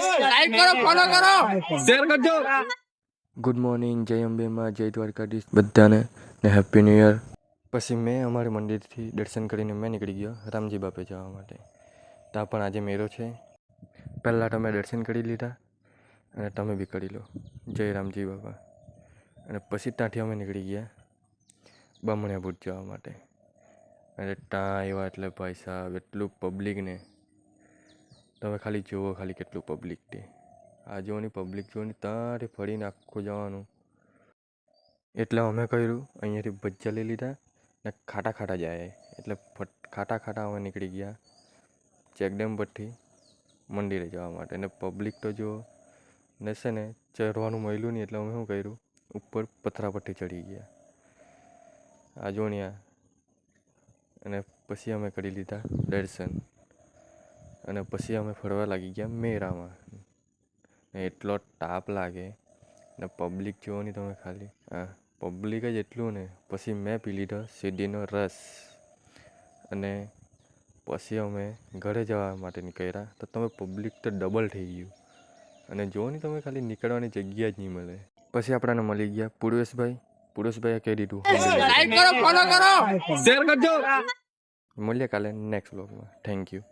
Like કરો follow કરો. Share કરજો. ગુડ મોર્નિંગ જય અંબેમાં જય દ્વારકાધીશ બધાને ને હેપી ન્યૂ યર પછી મેં અમારી મંદિરથી દર્શન કરીને મેં નીકળી ગયો રામજી બાપે જવા માટે. ત્યાં પણ આજે મેળો છે. પહેલાં તમે દર્શન કરી લીધા અને તમે બી કરી લો. જય રામજી બાપા. અને પછી ત્યાંથી અમે નીકળી ગયા બામણિયા ભૂત જવા માટે. અને ત્યાં આવ્યા એટલે ભાઈ સાહેબ એટલું પબ્લિક ને. તમે ખાલી જુઓ ખાલી કેટલું પબ્લિક તે આ જોવાની પબ્લિક જોવાની તારે ફરીને આખું જવાનું. એટલે અમે કર્યું, અહીંયાથી ભજીયા લઈ લીધા ને ખાટા ખાટા જાય. એટલે ફટ ખાટા ખાટા અમે નીકળી ગયા ચેકડેમ પરથી મંદિરે જવા માટે. ને પબ્લિક તો જુઓ ને છે ને ચઢવાનું મળ્યું નહીં એટલે અમે શું કર્યું? ઉપર પથરા પરથી ચડી ગયા. આ જોણ્યા અને પછી અમે કરી લીધા દર્શન. અને પછી અમે ફરવા લાગી ગયા મેળામાં ને એટલો તાપ લાગે ને પબ્લિક જુઓ ને તમે ખાલી. હા પબ્લિક જ એટલું ને. પછી મેં પી લીધો શેરડીનો રસ. અને પછી અમે ઘરે જવા માટે નીકળ્યા. તો તમે પબ્લિક તો ડબલ થઈ ગયું. અને જુઓ ને તમે ખાલી નીકળવાની જગ્યા જ નહીં મળે. પછી આપણાને મળી ગયા પૂર્વેશભાઈ. પૂર્વેશભાઈએ કહી દીધું લાઈક કરો ફોલો કરો. શેર કરજો. મળીએ કાલે નેક્સ્ટ બ્લોગમાં થેન્ક યુ